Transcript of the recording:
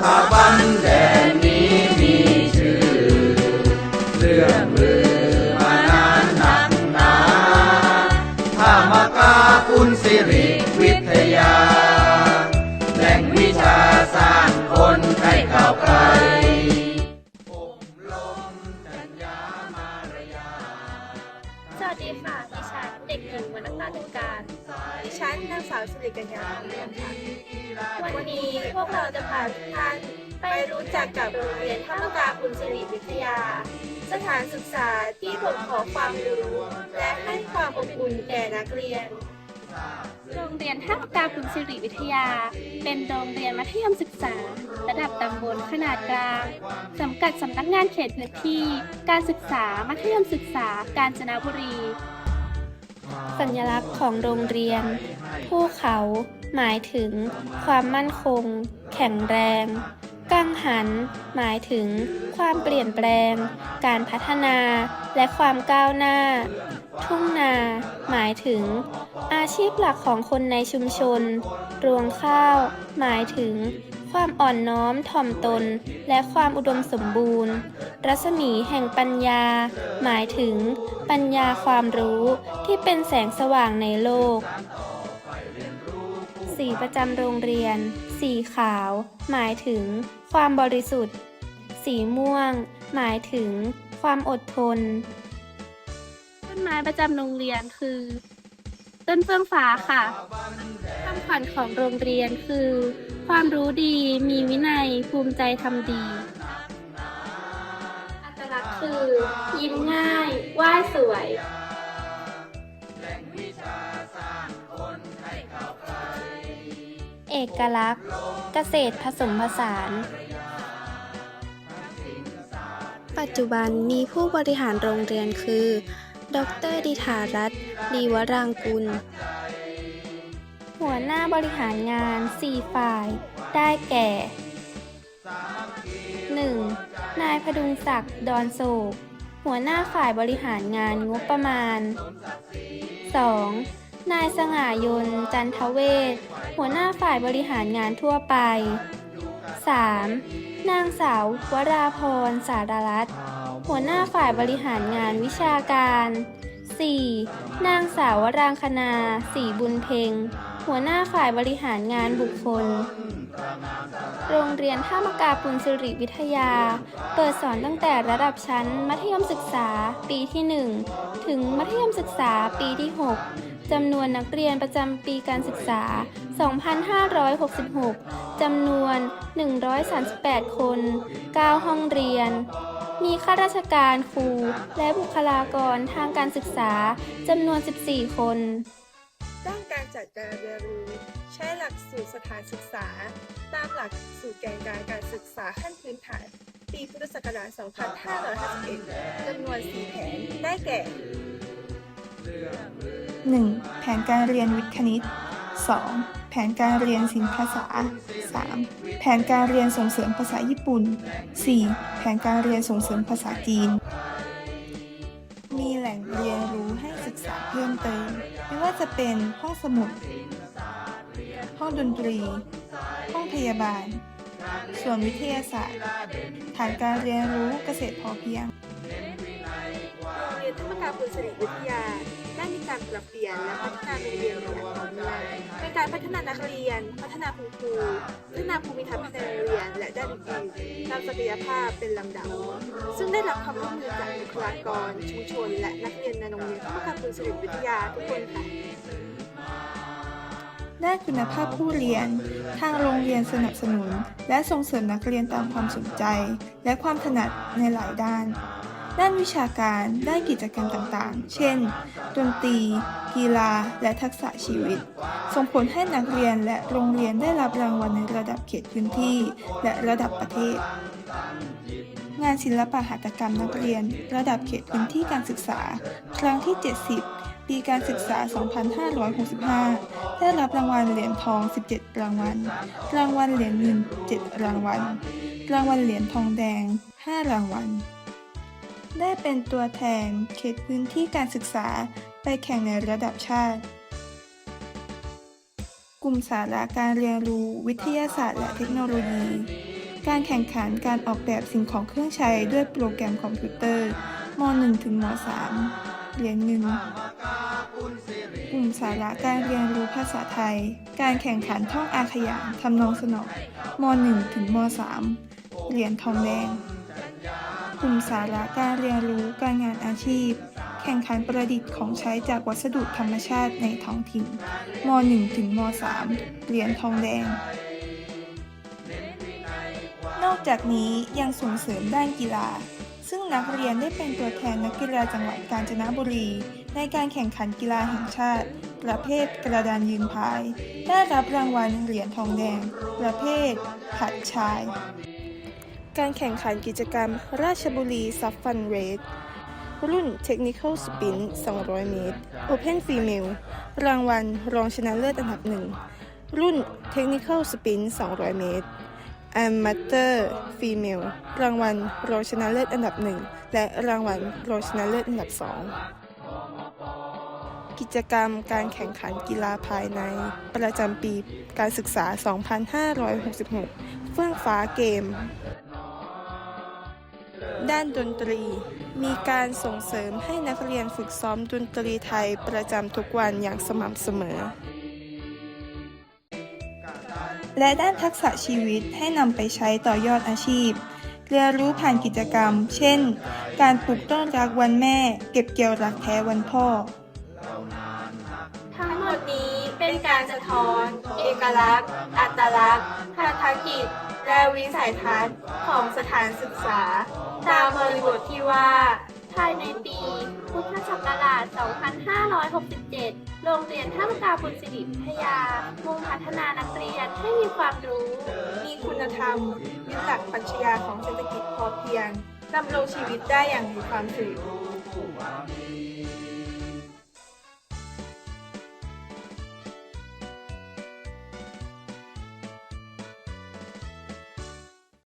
ถาบันแดน เราจะพาทุกท่านไปรู้จักกับโรงเรียนท่ามกาบุญสิริวิทยา สถานศึกษาที่บ่มเพาะความรู้ และให้ความอบอุ่นแก่นักเรียน โรงเรียนท่ามกาบุญสิริวิทยา เป็นโรงเรียนมัธยมศึกษา ระดับตำบลขนาดกลางสังกัดสำนักงานเขตพื้นที่ การศึกษามัธยมศึกษากาญจนบุรี สัญลักษณ์ของโรงเรียน ภูเขาหมายถึงความมั่นคง แข็งแรง กังหัน หมายถึงความเปลี่ยนแปลง การพัฒนาและความก้าวหน้า ทุ่งนา หมายถึง อาชีพหลักของคนในชุมชน รวงข้าว หมายถึง ความอ่อนน้อมถ่อมตน และความอุดมสมบูรณ์ รัศมีแห่งปัญญา หมายถึง ปัญญาความรู้ที่เป็นแสงสว่างในโลก สีประจำโรงเรียน สีขาว หมายถึง ความบริสุทธิ์ สีม่วง หมายถึง ความอดทน ต้นไม้ประจำโรงเรียนคือ ต้นเฟื่องฟ้าค่ะคำขวัญของโรงเรียนคือ ความรู้ดีมีวินัยภูมิใจทำดีอัตลักษณ์คือ ยิ้มง่ายไหว้สวยเอกลักษณ์ เกษตรผสมผสาน ปัจจุบันมีผู้บริหารโรงเรียนคือ ดรดิธารัตน์ลีวรางกุล หัวหน้าบริหารงาน 4 ฝ่าย ได้แก่ 1. นายพดุงศักดิ์ดอนโศก หัวหน้าฝ่ายบริหารงานงบประมาณ 2. นายสง่ายนจันทเวศหัวหน้าฝ่ายบริหารงานทั่วไป 3. นางสาววราพรสารรัตน์ หัวหน้าฝ่ายบริหารงานวิชาการ 4. นางสาววรางคณาศรีบุญเพ็ง หัวหน้าฝ่ายบริหารงานบุคคล โรงเรียนท่ามกาปุณสิริวิทยา เปิดสอนตั้งแต่ระดับชั้น มัธยมศึกษาปีที่ 1 ถึงมัธยมศึกษาปีที่ 6 จำนวนนักเรียนประจำปีการศึกษา 2566 จำนวน 138 คน 9 ห้องเรียน มีข้าราชการครู และบุคลากรทางการศึกษาจำนวน 14 คน ด้านการจัดการเรียนรู้ใช้หลักสูตรสถานศึกษา ตามหลักสูตรแกนการการศึกษาขั้นพื้นฐาน ปีพุทธศักราช 2551จำนวน 4 แผน ได้แก่ 1. แผนการเรียนวิทย์คณิต 2. แผนการเรียนศิลปภาษา 3. แผนการเรียนส่งเสริมภาษาญี่ปุ่น 4. แผนการเรียนส่งเสริมภาษาจีน มีแหล่งเรียนรู้ให้ศึกษาเพิ่มเติม ไม่ว่าจะเป็นห้องสมุด ห้องดนตรี ห้องพยาบาล ส่วนวิทยาศาสตร์ ฐานการเรียนรู้เกษตรพอเพียง โรงเรียนธรรมการบุญสิริวิทยา ได้มีการปรับเปลี่ยนและพัฒนาโรงเรียนอย่างต่อเนื่องเป็นการพัฒนานักเรียน พัฒนาคุณครูพัฒนาภูมิทัศน์ภายในโรงเรียน และด้านอื่นๆตามศักยภาพเป็นลำดับ ซึ่งได้รับความร่วมมือจากบุคลากร ชุมชน และนักเรียนในโรงเรียนธรรมกาบุญสิริวิทยาทุกคนค่ะด้านคุณภาพผู้เรียน ทางโรงเรียนสนับสนุน และส่งเสริมนักเรียนตามความสนใจ และความถนัดในหลายด้าน ด้านวิชาการ ด้านกิจกรรมต่างๆ เช่น ดนตรี กีฬา และทักษะชีวิต ส่งผลให้นักเรียนและโรงเรียนได้รับรางวัลในระดับเขตพื้นที่ และระดับประเทศ งานศิลปะหัตถกรรมนักเรียน ระดับเขตพื้นที่การศึกษา ครั้งที่ 70 ปีการศึกษา 2565 ได้รับรางวัลเหรียญทอง 17 รางวัล รางวัลเหรียญเงิน 7 รางวัล รางวัลเหรียญทองแดง 5 รางวัล ได้เป็นตัวแทนเขตพื้นที่การศึกษาไปแข่งในระดับชาติ กลุ่มสาระการเรียนรู้วิทยาศาสตร์และเทคโนโลยี การแข่งขันการออกแบบสิ่งของเครื่องใช้ด้วยโปรแกรมคอมพิวเตอร์ม .1 ถึงม .3 เรียนหนึ่งกลุ่มสาระการเรียนรู้ภาษาไทย การแข่งขันท่องอาขยานทำนองสนองม .1 ถึงม .3 เหรียญทองแดง ลุ่มสาระการเรียนรู้การงานอาชีพ แข่งขันประดิษฐ์ของใช้จากวัสดุธรรมชาติในท้องถิ่นม .1 ถึงม .3 เหรียญทองแดง นอกจากนี้ยังส่งเสริมด้านกีฬา ซึ่งนักเรียนได้เป็นตัวแทนนักกีฬาจังหวัดกาญจนบุรี ในการแข่งขันกีฬาแห่งชาติ ประเภทกระดานยืนพาย ได้รับรางวัลเหรียญทองแดง ประเภท ผัดชาย การแข่งขันกิจกรรม ราชบุรีซับฟันเรสรุ่น Technical Spin 200 เมตร Open Female รางวัลรองชนะเลิศอันดับหนึ่ง รุ่น Technical Spin 200 เมตร Amateur Female รางวัลรองชนะเลิศอันดับหนึ่ง และรางวัลรองชนะเลิศอันดับสองกิจกรรมการแข่งขันกีฬาภายใน ประจำปีการศึกษา 2566 เฟื่องฟ้าเกม ด้านดนตรี มีการส่งเสริมให้นักเรียนฝึกซ้อมดนตรีไทยประจำทุกวันอย่างสม่ำเสมอ และด้านทักษะชีวิตให้นำไปใช้ต่อยอดอาชีพ เรียนรู้ผ่านกิจกรรม เช่น การปลูกต้นรักวันแม่ เก็บเกี่ยวรักแท้วันพ่อ ทั้งหมดนี้เป็นการสะท้อน เอกลักษณ์ อัตลักษณ์ภารกิจ และวิสัยทัศน์ของสถานศึกษา ตามบริบทที่ว่า ภายในปี พุทธศักราช 2567 โรงเรียนท่ามกาบุญสิริวิทยามุ่งพัฒนานักเรียนให้มีความรู้ มีคุณธรรมยึดหลักปรัชญาของเศรษฐกิจพอเพียงดำรงชีวิตได้อย่างมีความสุข